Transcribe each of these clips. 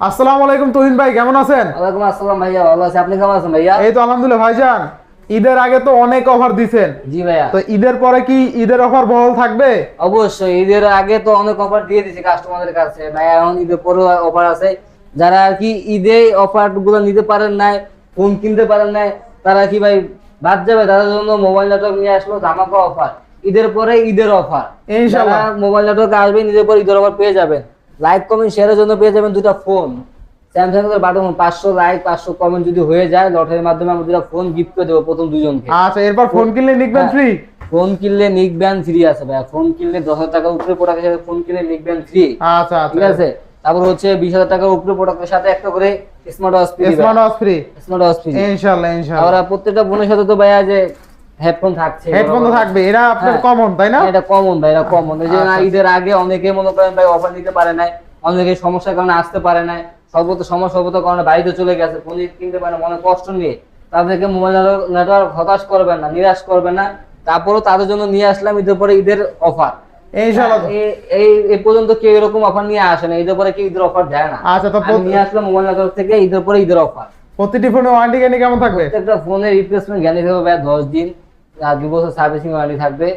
আসসালামু আলাইকুম তুহিন ভাই কেমন আছেন? ওয়ালাইকুম আসসালাম ভাইয়া ভালো আছি। আপনি কেমন আছেন ভাইয়া? এই তো আলহামদুলিল্লাহ ভাইজান ঈদের আগে তো অনেক অফার দিছেন। জি ভাইয়া। তো ঈদের পরে কি ঈদের অফার বহল থাকবে? অবশ্যই ঈদের আগে তো অনেক অফার দিয়ে দিছি কাস্টমারদের কাছে। ভাইয়া এখন ঈদের পরে অফার আছে। যারা আর কি ঈদে অফারগুলো নিতে পারেন নাই ফোন কিনতে পারেন নাই তারা কি ভাই বাদ যাবে? তাদের জন্য মোবাইল নেটওয়ার্ক নিয়ে আসলো ধামাকা অফার। ঈদের পরে ঈদের অফার। ইনশাআল্লাহ। মোবাইল নেটওয়ার্ক আসবে ঈদের পরে ঈদের অফার পেয়ে যাবেন। লাইক কমেন্ট শেয়ারের জন্য পেয়ে যাবেন দুটা ফোন স্যামসাং এর বাটন পাঁচশো লাইক পাঁচশো কমেন্ট যদি হয়ে যায় লটারির মাধ্যমে আমরা দুটা ফোন গিফট করে দেবো প্রথম দুজনকে। আচ্ছা এরপর ফোন কিনলে নিকবেন। ফ্রি ফোন কিনলে নিক ব্যান ফ্রি আছে ভাইয়া। ফোন কিনলে দশ হাজার টাকার উপরে প্রোডাক্টের সাথে ফোন কিনলে নিক ব্যান ফ্রি আচ্ছা ঠিক আচ্ছা আছে? তারপর হচ্ছে বিশ হাজার টাকার উপরে প্রোডাক্টের সাথে একটা করে smart watch free smart watch free smart watch free ইনশাআল্লাহ ইনশাআল্লাহ প্রত্যেকটা ফোনের সাথে তো ভাইয়া যে হেডফোন থাকছে হেডফোন তো থাকবে এটা আপনার হ্যাঁ। কমন তাই না? এটা কমন ভাই এটা কমন এই যে আচ্ছা, আচ্ছা। ঈদের আগে অনেকে মনে করেন ভাই অফার নিতে পারে নাই অনেকে সমস্যার কারণে আসতে পারে নাই সর্বত সমস্যা সর্বত কারণে বাড়িতে চলে গেছে ফোন কিনতে পারে মনে কষ্ট নিয়ে। তাদেরকে মোবাইল নেটওয়ার্ক হতাশ করবেন না নিরাশ করবেন না। তারপরও তাদের জন্য নিয়ে আসলাম ঈদের পরে ঈদের অফার এই- এই এই পর্যন্ত কেউ এরকম অফার নিয়ে আসে না ঈদের পরে কেউ ঈদের অফার দেয় না। আচ্ছা তো নিয়ে আসলাম মোবাইল নেটওয়ার্ক থেকে ঈদের পরে ঈদের অফার প্রতিটি ফোনে ওয়ারেন্টি গ্যারান্টি কেমন থাকবে? প্রত্যেকটা ফোনের রিপ্লেসমেন্ট গ্যারান্টি থাকবে দিন। দু বছর সার্ভিসিং ওয়ারেন্টি থাকবে।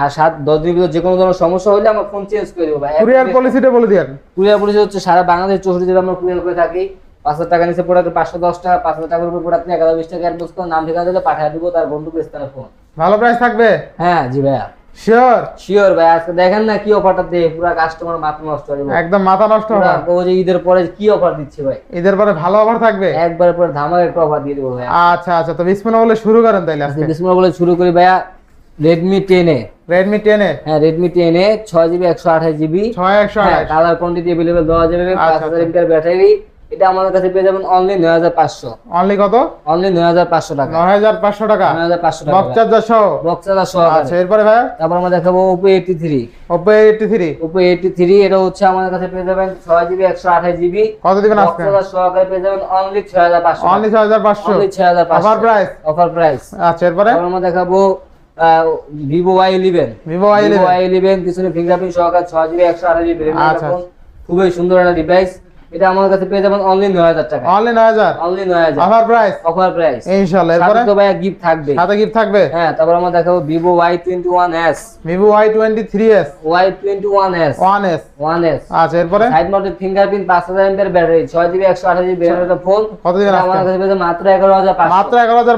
আর সাত দশ দিনের ভিতরে যে কোনো ধরনের সমস্যা হলে আমরা ফোন চেঞ্জ করে দেবো ভাই। কুরিয়ার পলিসিটা বলে দিয়েন। কুরিয়ার পলিসি হচ্ছে সারা বাংলাদেশ চৌষট্টি জেলা আমরা কুরিয়ার করে থাকি। পাঁচ হাজার টাকা নিচে প্রোডাক্ট পাঁচশো দশ টাকা পাঁচ হাজার টাকার উপর প্রোডাক্ট আপনি এগারো বিশ টাকা অ্যাডভান্স করে নাম ঠিকানা দিলে পাঠিয়ে দেবো তার বন্ধু স্থানে ফোন ভালো প্রাইস থাকবে? হ্যাঁ জি ভাইয়া। শিওর শিওর ভাই আজকে দেখেন না কি অফারটা দেয় পুরো কাস্টমার মাথা নষ্ট হয়ে একদম মাথা নষ্ট হবে। ও যে ঈদের পরে কি অফার দিচ্ছে ভাই? ঈদের পরে ভালো অফার থাকবে? একবার পরে ধামাকা একটা অফার দিয়ে দেবো ভাই আচ্ছা আচ্ছা তো বিসমিল্লাহ বলে শুরু করেন তাইলে আজকে। বিসমুল্লাহ বলে শুরু করি ভাইয়া। রেডমি টেনে রেডমি 10 এ হ্যাঁ টেনে ছয় জিবি একশো আঠাশ জিবি 6128 কালার কোয়ান্টিটি অ্যাভেলেবেল দেওয়া যাবে। পাঁচ আচ্ছা, ব্যাটারি এটা আমাদের কাছে পেয়ে যাবেন অনলি নয় হাজার পাঁচশো। অনলি কত? অনলি নয় হাজার পাঁচশো টাকা। 9500 টাকা? নয় হাজার পাঁচশো টাকা বক্স চার্জার সহ? বক্স চার্জার আচ্ছা এরপরে ভাই? তারপর আমরা দেখাবো Oppo eighty three Oppo A83 Oppo eighty three এটা হচ্ছে আমাদের কাছে পেয়ে যাবেন ছয় জিবি একশো আঠাশ জিবি কত দিবেন বক্স আজকে? চার্জার সহকারে পেয়ে যাবেন অনলি ছয় হাজার পাঁচশো অনলি 6500 অনলি ছয় হাজার পাঁচশো। অফার প্রাইস অফার প্রাইস আচ্ছা এরপরে? আমরা দেখাবো Vivo Y eleven Vivo Y11 Y eleven পিছনে ফিঙ্গারপ্রিন্ট সহকারে ছয় জিবি একশো আঠাশ জিবি আচ্ছা, আচ্ছা। খুবই সুন্দর একটা ডিভাইস এটা আমার কাছে পেয়ে যাবেন অনলি নয় হাজার টাকা। অনলি 9000 অনলি নয় হাজার। অফার প্রাইস অফার প্রাইস ইনশাআল্লাহ এরপরে? তো ভাইয়া গিফট থাকবে সাথে গিফট থাকবে? হ্যাঁ তারপর আমরা দেখাবো one S Vivo Y23s Y twenty one S 1s আচ্ছা এরপরে? সাইড মাউন্টেড ফিঙ্গারপ্রিন্ট পাঁচ হাজার এমপের ব্যাটারি ছয় জিবি একশো আঠাশ জিবি ব্যাটারি ফোন কত দিবেন আমার কাছে পেয়ে যাবেন মাত্র এগারো হাজার মাত্র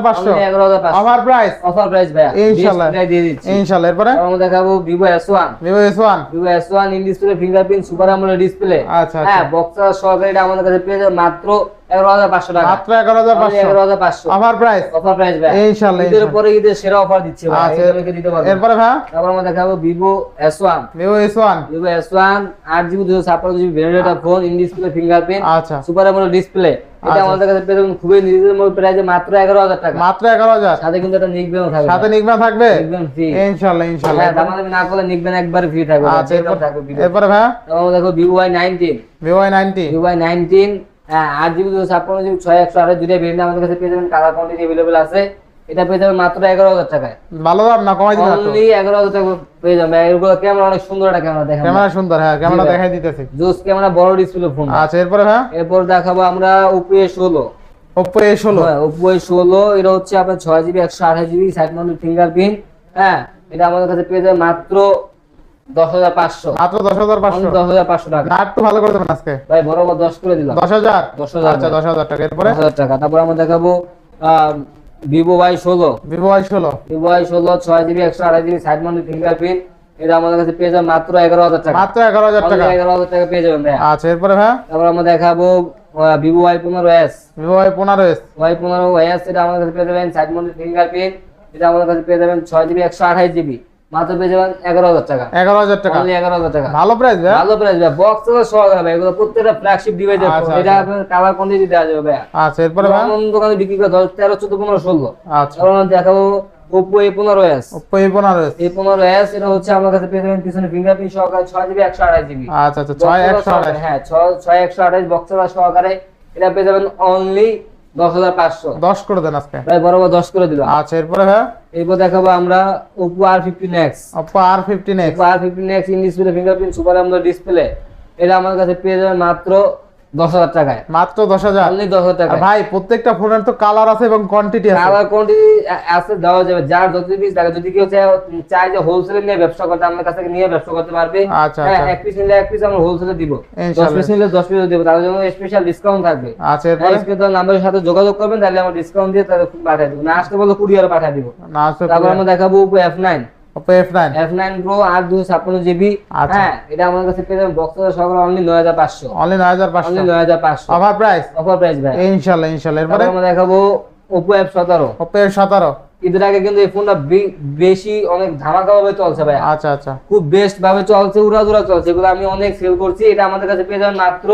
পাঁচশো? 11500 এগারো হাজার পাঁচশো। অফার প্রাইস অফার প্রাইস ভাইয়া। ইনশাআল্লাহ দিয়ে দিচ্ছি। ইনশাআল্লাহ এরপরে? আমরা দেখাবো S one Vivo S1 Vivo S one in display fingerprint super AMOLED display আচ্ছা হ্যাঁ বক্সার সহকারে এটা আমাদের কাছে পেয়ে যাবে। মাত্র এগারো হাজার পাঁচশো টাকা। মাত্র 11500 এগারো হাজার পাঁচশো। অফার প্রাইস অফার প্রাইস ভাই। ইনশাআল্লাহ ঈদের পরে ঈদের সেরা অফার দিচ্ছে ভাই। আচ্ছা দিতে পারবে। এরপরে ভাই? তারপর আমরা দেখাবো Vivo S one Vivo S1 Vivo S one আট জিবি দুশো ছাপ্পান্ন GB variant phone in display fingerprint আচ্ছা। সুপার আমোলেড ডিসপ্লে এটা আচ্ছা। আমাদের কাছে পেয়ে যাবেন খুবই রিজনেবল প্রাইসে মাত্র টাকা। মাত্র 11000 সাথে কিন্তু একটা নিকবেন থাকবে সাথে নিকমা থাকবে? নিকবেন ফ্রি ইনশাআল্লাহ ইনশাআল্লাহ হ্যাঁ দামাদামি না করলে নিকবেন একবার ফ্রি থাকবে আচ্ছা এরপর- থাকবে। এরপরে ভাই? তারপর আমরা দেখো Y nineteen Vivo Y90 Vivo Y nineteen হ্যাঁ আট জিবি দুশো ছাপ্পান্ন জিবি ছয় একশো আঠাশ দুইটা ভেরিয়েন্ট আমাদের কাছে পেয়ে যাবেন। কালার কোয়ান্টিটি অ্যাভেলেবল আছে। এটা পেয়ে যাবেন মাত্র এগারো হাজার টাকায়। ভালো দাম না কমাই অনলি এগারো হাজার টাকা পেয়ে যাবেন। এগুলো ক্যামেরা অনেক সুন্দর একটা ক্যামেরা দেখেন ক্যামেরা সুন্দর হ্যাঁ ক্যামেরা দেখাই দিতেছি। জোস ক্যামেরা বড় ডিসপ্লে ফোন আচ্ছা এরপরে ভাই? এরপর দেখাবো আমরা ওপো এ ষোলো। Oppo A16 ওপো এ ষোলো এটা হচ্ছে আপনার ছয় জিবি একশো আঠাশ জিবি সাইড মাউন্টেড ফিঙ্গারপ্রিন্ট হ্যাঁ এটা আমাদের কাছে পেয়ে যাবে মাত্র দশ হাজার পাঁচশো। মাত্র 10500 দশ হাজার পাঁচশো? টাকা। না একটু ভালো করে দেবেন আজকে। ভাই বরাবর দশ করে দিলাম। 10000 10,000 আচ্ছা 10000 টাকা। এরপরে? দশ হাজার টাকা। তারপর আমরা দেখাবো ভিভো ওয়াই ষোলো। Vivo Y16 ভিভো ওয়াই ষোলো ছয় জিবি একশো আঠাশ জিবি সাইড ফিঙ্গারপ্রিন্ট। এটা আমাদের কাছে পেয়ে যাবেন মাত্র এগারো হাজার টাকা। মাত্র 11000 টাকা। এগারো হাজার টাকা পেয়ে যাবেন আচ্ছা এরপরে ভাই? তারপর আমরা দেখাবো ভিভো ওয়াই পনেরো এস। Vivo Y15s ওয়াই পনেরো এস এটা আমাদের কাছে পেয়ে যাবেন সাইড ফিঙ্গারপ্রিন্ট। এটা আমাদের কাছে পেয়ে যাবেন ছয় জিবি একশো আঠাশ জিবি। মাত্র পেয়ে যাবেন এগারো হাজার টাকা। 11000 টাকা। অনলি এগারো হাজার টাকা। ভালো প্রাইস ভাই। ভালো প্রাইস ভাই। বক্স তো সহ হবে এগুলো প্রত্যেকটা ফ্ল্যাগশিপ ডিভাইস আচ্ছা, এটা আচ্ছা। আপনার কালার কোয়ান্টিটি দেওয়া যাবে ভাইয়া। আচ্ছা এরপরে ভাই? অন্য দোকানে বিক্রি করে দশ তেরো চোদ্দ পনেরো ষোলো। আচ্ছা। দেখাবো ওপো এ পনেরো এস Oppo A15s এই পনেরো এস এটা হচ্ছে আমার কাছে পেয়ে যাবেন পিছনে ফিঙ্গারপ্রিন্ট সহকারে ছয় জিবি একশো আঠাশ জিবি আচ্ছা আচ্ছা 6128 হ্যাঁ ছয় ছয় একশো আঠাশ সহকারে এটা পেয়ে যাবেন অনলি দশ হাজার পাঁচশো। 10 করে দেন আজকে। ভাই বরাবর দশ করে দিলাম। আচ্ছা এরপরে ভাই? এরপর দেখাবো আমরা Oppo R15X Oppo R15X Oppo R15s Oppo R fifteen X in display fingerprint super AMOLED display এটা আমার কাছে পেয়ে যাবেন মাত্র দশ হাজার টাকায়। মাত্র দশ হাজার? দশ হাজার টাকায়। ভাই প্রত্যেকটা ফোনের তো কালার আছে এবং কোয়ান্টিটি আছে। কালার কোয়ান্টিটি আছে দেওয়া যাবে। যার যত পিস লাগে যদি কেউ চায় যে হোলসেলে নিয়ে ব্যবসা করতে আমার কাছ নিয়ে ব্যবসা করতে পারবে। আচ্ছা, হ্যাঁ আচ্ছা। এক পিস নিলে এক পিস আমরা হোলসেলে দিব। দশ পিস নিলে দশ পিস দিব। তাদের জন্য স্পেশাল ডিসকাউন্ট থাকবে। আচ্ছা হ্যাঁ এরপরে? নাম্বারের সাথে যোগাযোগ করবেন তাহলে আমরা ডিসকাউন্ট দিয়ে তাদের পাঠিয়ে দিব। না আসতে বলে কুরিয়ারে পাঠিয়ে দিব। তারপর আমরা দেখাবো Oppo F nine Oppo F nine F nine pro আট দুশো জিবি। হ্যাঁ এটা আমাদের কাছে পেয়ে যাবেন। বক্স সহকারে অনলি নয় হাজার পাঁচশো। অনলি নয় হাজার পাঁচশো। অনলি নয় হাজার পাঁচশো। অফার প্রাইস অফার প্রাইস ভাই। ইনশাল্লাহ ইনশাল্লাহ। এরপরে? আমরা দেখাবো ওপো এফ সতেরো। ওপো এফ সতেরো। ঈদের আগে কিন্তু এই ফোনটা বেশি অনেক ধামাকা ভাবে চলছে ভাই আচ্ছা আচ্ছা। খুব বেস্ট ভাবে চলছে উড়াদুরা চলছে। এগুলো আমি অনেক সেল করছি। এটা আমাদের কাছে পেয়ে যাবেন মাত্র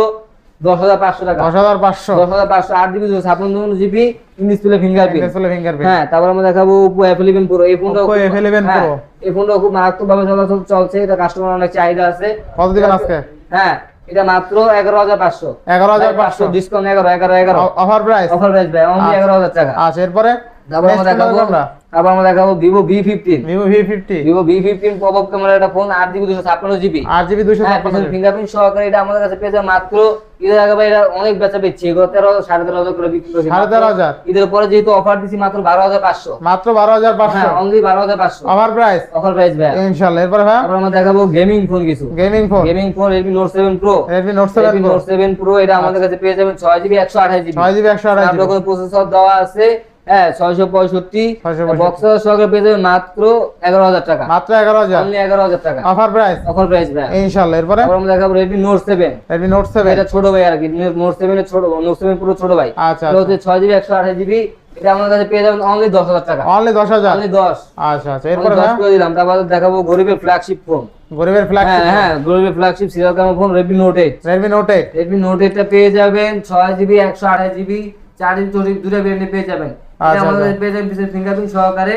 দশ হাজার পাঁচশো টাকা। দশ হাজার পাঁচশো। দশ হাজার পাঁচশো আট জিবি ছাপ্পান্ন GB display fingerprint display fingerprint হ্যাঁ তারপর আমরা দেখাবো ওপো এফ ইলেভেন প্রো এই ফোনটা Oppo F11 Pro। এই ফোনটা খুব মারাত্মক ভাবে চলাচল চলছে এটা কাস্টমার অনেক চাহিদা আছে। কত দিবেন আজকে? হ্যাঁ এটা মাত্র এগারো হাজার পাঁচশো। এগারো হাজার পাঁচশো। ডিসকাউন্ট এগারো এগারো এগারো। অফার প্রাইস অফার প্রাইস ভাই অনলি আচ্ছা। এগারো হাজার টাকা। আচ্ছা এরপরে তারপর আমরা দেখাবো আমরা? তারপর আমরা দেখাবো Vivo V fifteen Vivo V fifty Vivo V fifteen pop up camera একটা ফোন আট জিবি দুশো ছাপ্পান্ন জিবি আট জিবি দুশো হ্যাঁ ছাপ্পান্ন ফিঙ্গারপ্রিন্ট সহকারে এটা আমাদের কাছে পেয়ে যাবে মাত্র ঈদের আগে ভাই এটা অনেক বেচা পেয়েছি এগুলো তেরো সাড়ে তেরো হাজার করে বিক্রি করছি। সাড়ে তেরো হাজার। ঈদের পরে যেহেতু অফার দিছি মাত্র বারো হাজার পাঁচশো। মাত্র বারো হাজার পাঁচশো। হ্যাঁ অনলি বারো হাজার পাঁচশো। অফার প্রাইস অফার প্রাইস ভাই। ইনশাল্লাহ এরপরে ভাই? আমরা দেখাবো গেমিং ফোন কিছু। Gaming phone gaming phone Redmi Note seven pro Redmi Note seven Note seven pro এটা আমাদের কাছে পেয়ে যাবেন ছয় জিবি একশো আঠাশ জিবি ছয় জিবি একশো আঠাশ জিবি প্রসেসর দেওয়া আছে হ্যাঁ ছয়শো পঁয়ষট্টি 665 সহকারে পেয়ে যাবেন মাত্র এগারো হাজার টাকা। মাত্র এগারো হাজার? এগারো হাজার টাকা। অফার প্রাইস অফার প্রাইস ভাই ইনশাল্লাহ এরপরে? আমরা দেখাবো Redmi Note seven Redmi Note seven এটা ছোট ভাই আর কি নোট সেভেন ছোট নোট সেভেন পুরো ছোট ভাই। আচ্ছা ছয় জিবি একশো আঠাশ জিবি এটা কাছে পেয়ে যাবেন অনলি দশ হাজার টাকা। অনলি দশ হাজার? অনলি দশ। আচ্ছা আচ্ছা। এরপরে দশ করে দিলাম। তারপর দেখাবো গরিবের ফ্ল্যাগশিপ ফোন গরিবের হ্যাঁ হ্যাঁ গরিবের flagship serial camera phone Redmi Note eight Redmi Note eight Redmi Note এইটটা পেয়ে যাবেন ছয় জিবি একশো আঠাশ জিবি চার জিবি চল্লিশ দুটো পেয়ে যাবেন। আচ্ছা, আমাদের ফিঙ্গারপ্রিন্ট সহকারে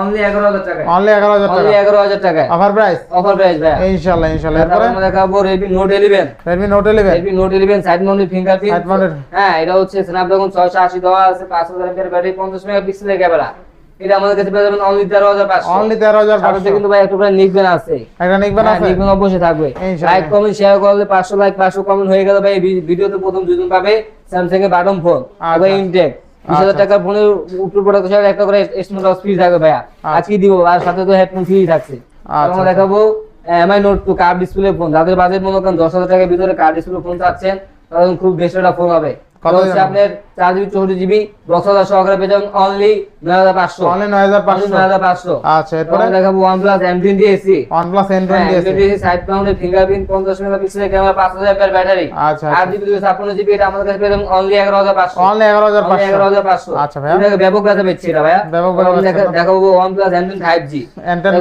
অনলি এগারো হাজার টাকায়। অনলি এগারো হাজার অনলি টাকা। অফার প্রাইস অফার প্রাইস ভাই এরপরে আমরা দেখাবো সাইড মাউন্টেড ফিঙ্গারপ্রিন্ট mounted। হ্যাঁ এটা হচ্ছে দেওয়া আছে ব্যাটারি মেগাপিক্সেলের ক্যামেরা। এটা আমাদের কাছে পেয়ে যাবেন অনলি কিন্তু ভাই একটু নিকবেন আছে। একটা নিকবেন হ্যাঁ, আছে? নিকবেন অবশ্যই থাকবে। লাইক কমেন্ট শেয়ার করলে পাঁচশো লাইক পাঁচশো কমেন্ট হয়ে গেল ভাই। ভিডিওতে প্রথম দুজন পাবে স্যামসাং এর বাটন ফোন। ইনটেক বিশ হাজার আচ্ছা। টাকার ফোনের উপর প্রোডাক্ট একটা করে স্মার্ট ফ্রি থাকবে ভাইয়া। আজকে দিব আর সাথে তো হেডফোন ফ্রি থাকছে। আচ্ছা, আমরা দেখাবো Mi Note two card display phone যাদের বাজেট মনে করেন দশ হাজার টাকার ভিতরে কার্ড ডিসপ্লে ফোন চাচ্ছেন তাদের খুব বেস্ট একটা ফোন হবে। কত হচ্ছে আপনার চার জিবি চৌষট্টি জিবি দশ হাজার সহকারে পেয়ে যাবেন অনলি নয় হাজার পাঁচশো। অনলি নয় হাজার পাঁচশো। নয় হাজার পাঁচশো। আচ্ছা এরপরে? দেখাবো ওয়ান প্লাস এম টোয়েন্টি এসি ওয়ান প্লাস টোয়েন্টি এসে সাইড মাউন্টেড ফিঙ্গারপ্রিন্ট পঞ্চাশ মেগাপিক্সেলের ক্যামেরা পাঁচ হাজার এমএর ব্যাটারি আচ্ছা আট জিবি দুশো ছাপ্পান্ন জিবি এটা আমাদের কাছে অনলি এগারো হাজার পাঁচশো। অনলি এগারো হাজার এগারো হাজার পাঁচশো। আচ্ছা ভাইয়া। এটাকে ব্যাপক পেয়েছি এটা ভাইয়া। ব্যাপক দেখাবো OnePlus M five G ten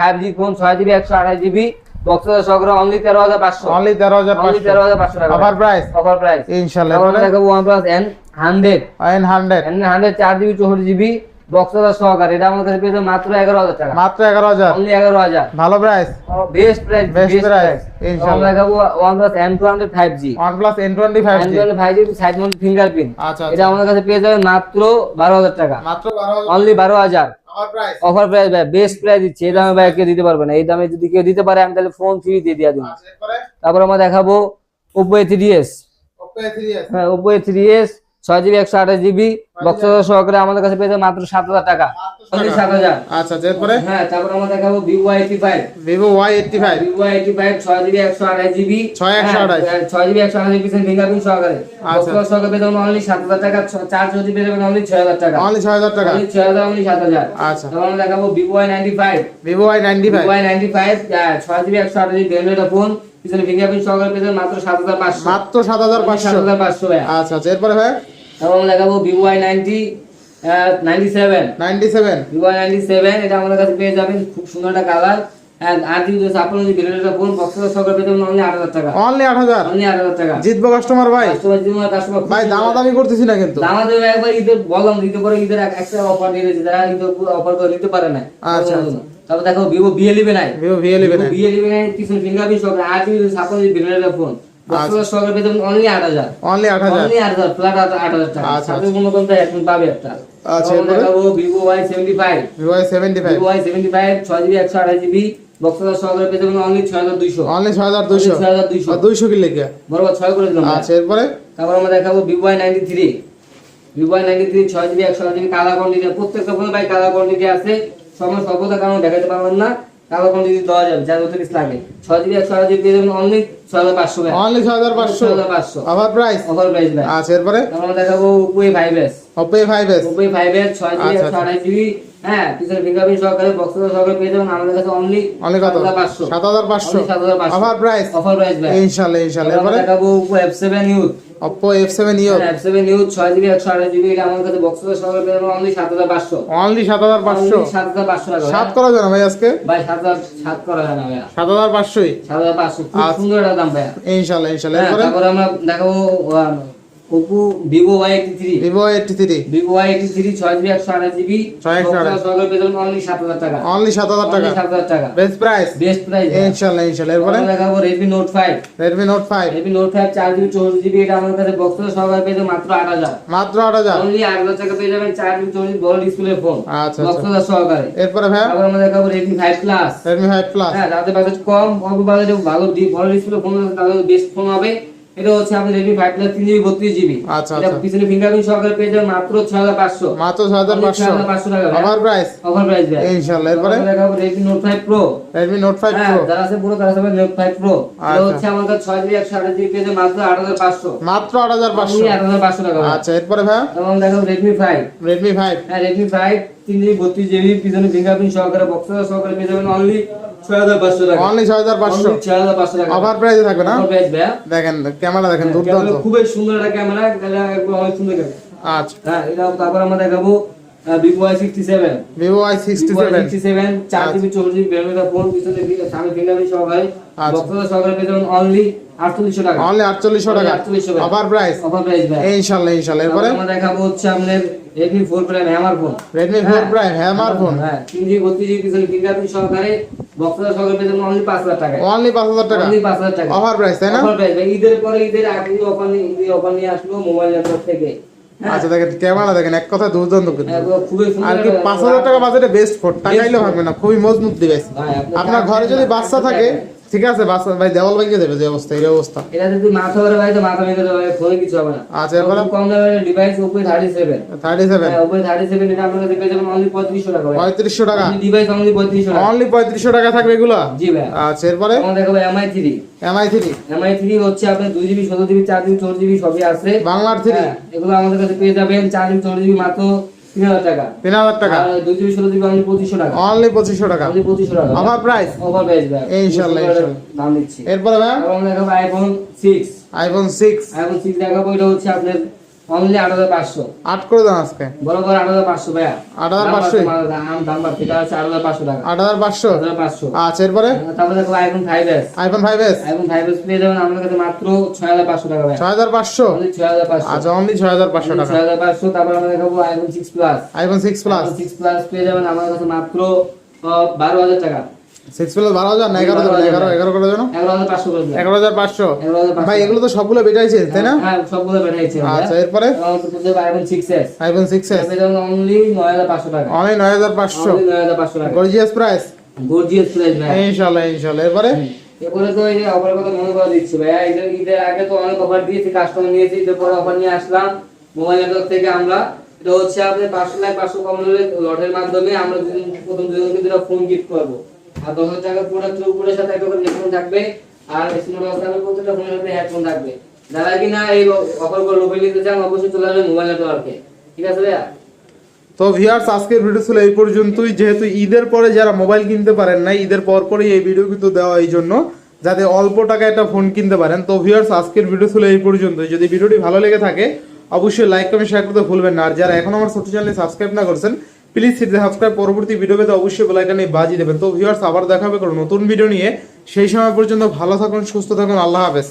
five G phone ছয় জিবি একশো আঠাশ জিবি। বক্সের অনলি তেরো হাজার পাঁচশো। অনলি তেরো হাজার অনলি তেরো হাজার পাঁচশো টাকা। অফার প্রাইস অফার প্রাইস আমরা দেখাবো সহকারে। এটা আমাদের কাছে মাত্র এগারো হাজার টাকা। মাত্র অনলি ভালো price best price Best best price, price ইনশাআল্লাহ। আমরা দেখাবো OnePlus M200 5G OnePlus N twenty five G M200 5G side mount fingerprint আচ্ছা এটা আমাদের কাছে পেয়ে মাত্র 12000 টাকা। মাত্র বারো হাজার। Only 12000 offer price offer price ভাই বেস্ট প্রাইস দিচ্ছে। এই দামে ভাই কে দিতে পারবে না। এই দামে যদি কেউ দিতে পারে আমি তাহলে ফোন ফ্রি দিয়ে দিয়ে দেবো। আচ্ছা তারপর আমরা দেখাবো Oppo A3s Oppo A three S হ্যাঁ Oppo A3s ছয় জিবি একশো আঠাশ জিবি বক্সর সহকারে আমাদের কাছে পেয়ে মাত্র সাত হাজার টাকা। সাত হাজার। আচ্ছা এরপরে? হ্যাঁ তারপর আমরা দেখাবো Vivo five Vivo Y five Vivo five ছয় জিবি একশো আঠাশ জিবি। ছয় একশো আঠাশ। হ্যাঁ, ছয় জিবি একশো আঠাশ জিবি ফিঙ্গারপ্রিন্ট সহকারে। আচ্ছা। বক্স সহকারে পেয়ে যাবেন অনলি সাত হাজার টাকা চার পেয়ে যাবেন অনলি ছয় হাজার টাকা। অনলি ছয় হাজার টাকা। অনলি ছয় হাজার অনলি সাত হাজার। আচ্ছা। তারপর আমরা দেখাবো Vivo Y ninety five Vivo Y ninety five Y ninety five ছয় জিবি একশো আঠাশ জিবি ফোন পিছনে ফিঙ্গারপ্রিন্ট সহকারে পেয়ে মাত্র সাত হাজার পাঁচশো। মাত্র সাত হাজার পাঁচশো। ভাইয়া আচ্ছা আচ্ছা এরপরে ভাই? আমরা দেখাবো Vivo Y ninety ninety seven ninety seven Vivo ninety seven এটা আমাদের কাছে পেয়ে যাবেন খুব সুন্দর একটা কালার আর বক্সের অনলি আট হাজার টাকা। অনলি আট হাজার? অনলি আট হাজার টাকা। জিতবো কাস্টমার ভাই। কাস্টমার জীবনে কাস্টমার ভাই দামাদামি করতেছি না কিন্তু। একবার ঈদের বললাম ঈদের পরে ঈদের এক- একটা অফার দিয়ে দিয়েছে যারা ঈদের অফার করে নিতে পারে না আচ্ছা, আচ্ছা। তারপর দেখো ভিভো আই ভিভো আই পিছনে ফিঙ্গারপ্রিন্ট ব্র্যান্ডেড ফোন আচ্ছা, আচ্ছা, ওয়াই ওয়াই ওয়াই হাজার দুইশো। কি লেগে? বরাবর ছয় করে দিলাম। আচ্ছা এরপরে? তারপর আমরা দেখাবো Vivo I ninety three Vivo ninety three ছয় জিবি একশো জিবি কালার কোয়ান্টিটি প্রত্যেকটা ফোনে ভাই কালার কোয়ান্টিটি আছে। সময় সর্বদা কারণ দেখাতে পারবেন না। কালার যদি দেওয়া যাবে যা যত পিস লাগে। ছয় জিবি একশো জিবি দিয়ে দেবেন অনলি ছয় হাজার পাঁচশো অনলি ছয় হাজার পাঁচশো? ছয় হাজার পাঁচশো। অফার প্রাইস অফার প্রাইস ভাই আচ্ছা এরপরে? আমরা দেখাবো Oppo five S Oppo five S Oppo five S ছয় জিবি একশো আঠাশ জিবি হ্যাঁ পিছনে ফিঙ্গারপ্রিন্ট সহকারে বক্স সহকারে পেয়ে যাবেন আমাদের কাছে অনলি কত? অফার প্রাইস অফার প্রাইস ভাই। দেখাবো ইউথ এটা আমার কাছে বক্স সহকারে পেয়ে যাবেন অনলি টাকা সাত করা ভাই আজকে? ভাই সাত হাজার সাত করা খুব আচ্ছা। সুন্দর একটা দাম হ্যাঁ, এরপরে? তারপরে আমরা দেখাবো Oppo Vivo Y eighty three Vivo three Vivo Y eighty three ছয় জিবি একশো আঠাশ জিবি। ছয় যাবেন অনলি সাত হাজার টাকা। অনলি সাত হাজার টাকা। সাত হাজার টাকা। বেস্ট প্রাইস বেস্ট প্রাইস ইনশাল্লাহ ইনশাল্লাহ। এরপরে? দেখাবো Redmi Note five Redmi Note five Redmi Note five চার জিবি চৌষট্টি জিবি। এটা আমার কাছে বক্স পেয়ে মাত্র আট হাজার। মাত্র আট হাজার। অনলি আট হাজার টাকা পেয়ে যাবেন চার জিবি চৌষট্টি বড় ডিসপ্লে ফোন আচ্ছা বক্স আচ্ছা সহকারে। এরপরে ভাই তারপর আমরা দেখাবো Redmi five plus Redmi five plus হ্যাঁ যাদের বাজেট কম অল্প বাজেটে ভালো ডিসপ্লে ফোন তাদের বেস্ট ফোন হবে। এটা হচ্ছে আপনি রেডমি ফাইভ প্লাস তিন জিবি বত্রিশ জিবি আচ্ছা, এটা আচ্ছা। পিছনে ফিঙ্গারপ্রিন্ট সহকারে পেয়ে যাবেন মাত্র ছয় হাজার পাঁচশো। মাত্র ছয় হাজার পাঁচশো? পাঁচশো টাকা অফার প্রাইস অফার প্রাইস দেয় ইনশাল্লাহ। এরপরে? দেখাবো Redmi Note five pro Redmi Note five হ্যাঁ প্রো যারা আছে পুরো তারা সবাই নোট ফাইভ প্রো এটা আচ্ছা। হচ্ছে আমার কাছে ছয় জিবি একশো আঠাশ জিবি পেয়ে যাবেন মাত্র আট হাজার পাঁচশো। মাত্র আট হাজার পাঁচশো? আট হাজার পাঁচশো টাকা ভাই। আচ্ছা এরপরে ভাই এবং দেখাবো রেডমি ফাইভ রেডমি ফাইভ হ্যাঁ রেডমি ফাইভ তিন জিবি বত্রিশ জিবি পিছনে ফিঙ্গারপ্রিন্ট সহকারে বক্স সহকারে পেয়ে যাবেন অনলি অনলি ছয় হাজার পাঁচশো? ছয় হাজার পাঁচশো টাকা। অফার প্রাইসে থাকবে না। দেখেন ক্যামেরা দেখেন দুর্দান্ত। খুবই সুন্দর একটা ক্যামেরা ক্যামেরা অনেক সুন্দর আচ্ছা। হ্যাঁ এটা তারপর আমরা দেখাবো Vivo I sixty seven Vivo I sixty seven sixty seven চার জিবি চৌষট্টি জিবি ব্যাটারি ফোন পিছনে ফি- সামনে ফিঙ্গারপ্রিন্ট সহকারে। বক্স সহকারে পেয়ে যাবেন অনলি আটচল্লিশশো টাকা। অনলি আটচল্লিশশো টাকা। আটচল্লিশশো টাকা। অফার প্রাইস অফার প্রাইস ভাই ইনশাল্লাহ ইনশাল্লাহ। এরপরে? আমরা দেখাবো হচ্ছে আপনার Redmi four prime hammer phone Redmi four prime hammer phone হ্যাঁ তিন জিবি বত্রিশ জিবি পিছনে ফিঙ্গারপ্রিন্ট সহকারে বক্স সহকারে পেয়ে যাবেন অনলি পাঁচ হাজার টাকা অনলি পাঁচ হাজার টাকা? অনলি পাঁচ হাজার টাকা। অফার প্রাইস তাই না? অফার প্রাইস ঈদের পরে ঈদের আগে অফার নিয়ে ঈদের অফার নিয়ে আসলো মোবাইল নেটওয়ার্ক থেকে। হ্যাঁ? আচ্ছা দেখেন ক্যামেরা দেখেন এক কথা দুর্দান্ত সুন্দর আর কি পাঁচ হাজার টাকা বাজেটে বেস্ট ফোন টাকাইলেও ভাববে না খুবই মজবুত ডিভাইস আপনার ঘরে যদি বাচ্চা থাকে ঠিক আছে বাচ্চা ভাই দেওয়াল ভেঙে দেবে যে অবস্থা এই অবস্থা। এটা যদি মাথা ধরে ভাই তো মাথা ভেঙে দেবে ভাই ফোনে কিছু হবে না। আচ্ছা এরপরে? কম দামের device Oppo seven thirty seven Oppo thirty seven এটা আপনার কাছে পেয়ে যাবেন অনলি পঁয়ত্রিশশো টাকা ভাই। পঁয়ত্রিশশো টাকা? ডিভাইস অনলি পঁয়ত্রিশশো টাকা। অনলি পঁয়ত্রিশশো টাকা থাকবে এগুলো? জি ভাই। আচ্ছা এরপরে? আমরা দেখাবো Mi three Mi three Mi three হচ্ছে আপনার দুই জিবি ষোলো জিবি চার জিবি চৌদ্দ জিবি সবই আছে। বাংলার থ্রি হ্যাঁ, এগুলো আমাদের কাছে পেয়ে যাবেন চার জিবি চৌদ্দ জিবি মাত্র। টাকা। টাকা। আর টাকা। অনলি টাকা। অনলি টাকা। অফার প্রাইস ওভার প্রাইস ভাই। একটা দাম দিচ্ছি। এরপরে ভাই? এবং iPhone six iPhone six iPhone 6 দেখাবো এটা হচ্ছে আপনার অনলি আট হাজার পাঁচশো। আট করে দেন আজকে। বরাবর আট হাজার পাঁচশো ভাইয়া। আট হাজার পাঁচশো দাম দাম আট হাজার পাঁচশো টাকা। আট হাজার পাঁচশো? হাজার পাঁচশো। আচ্ছা এরপরে? তারপরে দেখো iPhone five S iPhone five S iPhone five S পেয়ে যাবেন আমাদের কাছে মাত্র ছয় হাজার পাঁচশো টাকা ছয় হাজার পাঁচশো? ছয় হাজার পাঁচশো। আচ্ছা অনলি ছয় হাজার পাঁচশো টাকা। ছয় হাজার পাঁচশো তারপর আমরা দেখাবো iPhone six plus iPhone six plus six plus পেয়ে যাবেন আমাদের কাছে মাত্র বারো হাজার টাকা। সিক্স প্লাস বারো হাজার না এগারো দেবেন এগারো এগারো করে দেবেন এগারো হাজার পাঁচশো করে দিলাম। এগারো হাজার পাঁচশো। এগারো হাজার পাঁচশো। ভাই এগুলো তো সবগুলো বেটাইছে তাই না? সবগুলো বেড়াইছে আচ্ছা এরপরে? IPhone six S iPhone six S only নয় হাজার পাঁচশো টাকা। অনলি নয় হাজার পাঁচশো। নয় হাজার পাঁচশো টাকা। গর্জিয়াস প্রাইস গর্জিয়াস প্রাইস ভাই। ইনশাল্লাহ ইনশাল্লাহ। এরপরে? এরপরে তো এই যে অফার কথা মনে করে দিচ্ছি ভাইয়া ঈদের ঈদের আগে তো অনেক অফার দিয়েছি কাস্টমার নিয়েছি ঈদের পরে অফার নিয়ে আসলাম। মোবাইল নেটওয়ার্ক থেকে আমরা। এটা হচ্ছে আপনার পাঁচশো লাখ পাঁচশো কম লটের মাধ্যমে আমরা প্রথম দুজনকে দুটা ফোন গিফট করব। আর দশ হাজার টাকার প্রোডাক্টের উপরে সাথে আর যারা কিনা এই অফার করে লোভে নিতে ঠিক আছে ভাইয়া? তো ভিউয়ার্স আজকের ভিডিও ছিল এই পর্যন্তই। যেহেতু ঈদের পরে যারা মোবাইল কিনতে পারেন না ঈদের পর পরেই এই ভিডিও কিন্তু দেওয়া এই জন্য, যাতে অল্প টাকায় একটা ফোন কিনতে পারেন। তো ভিউয়ার্স আজকের ভিডিও ছিল এই পর্যন্তই। যদি ভিডিওটি ভালো লেগে থাকে, অবশ্যই লাইক কমেন্ট শেয়ার করতে ভুলবেন না। আর যারা এখন আমার ছোট চ্যানেলে সাবস্ক্রাইব না করছেন প্লিজ সিটি সাবস্ক্রাইব পরবর্তী ভিডিও পেতে অবশ্যই বেলাইকানে বাজিয়ে দেবেন। তো ভিউয়ার্স আবার দেখা হবে কোনো নতুন ভিডিও নিয়ে। সেই সময় পর্যন্ত ভালো থাকুন, সুস্থ থাকুন, আল্লাহ হাফেজ।